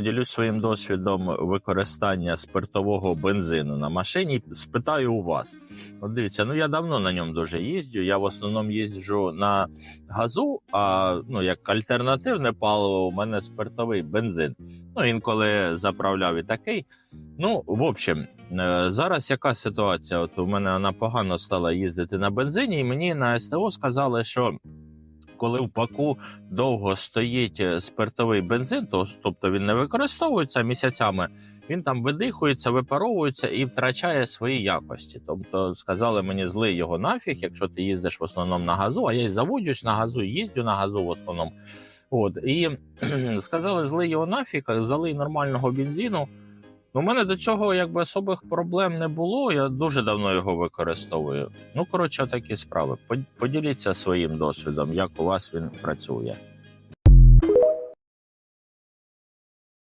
поділюсь своїм досвідом використання спиртового бензину на машині. Спитаю у вас. От дивіться, ну я давно на ньому дуже їздю. Я в основному їжджу на газу, а ну як альтернативне паливо, у мене спиртовий бензин. Ну інколи заправляв і такий. Ну, в общем, е, зараз яка ситуація? От у мене вона погано стала їздити на бензині, і мені на СТО сказали, що коли в паку довго стоїть е, спиртовий бензин, то тобто він не використовується місяцями, він там видихується, випаровується і втрачає свої якості. Тобто сказали мені злий його нафіг, якщо ти їздиш в основному на газу, а я заводюсь на газу, їздю на газу в основному. От і сказали, злий його нафіг, залий нормального бензину. Ну, у мене до цього якби особих проблем не було. Я дуже давно його використовую. Ну, коротше, такі справи. Под- Поділіться своїм досвідом, як у вас він працює.